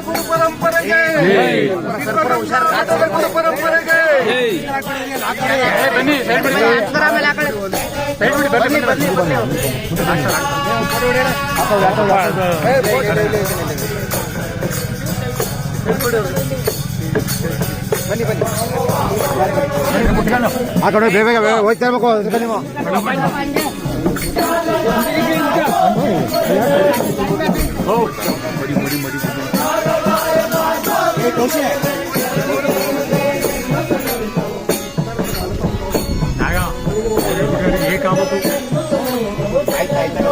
ಗುರು ಪರಂಪರೆಗೆ. ಗುರು ಪರಂಪರೆಗೆ. ಬನ್ನಿ ಬನ್ನಿ ಬನ್ನಿ ಆ ಕಡೆ ಬೇಗ ಬೇಗ ಹೋಗ್ತಾ ಇರ್ಬೇಕು ಅದಕ್ಕೆ ఏ కాబోతు ಆಯ್ತು ಆಯ್ತು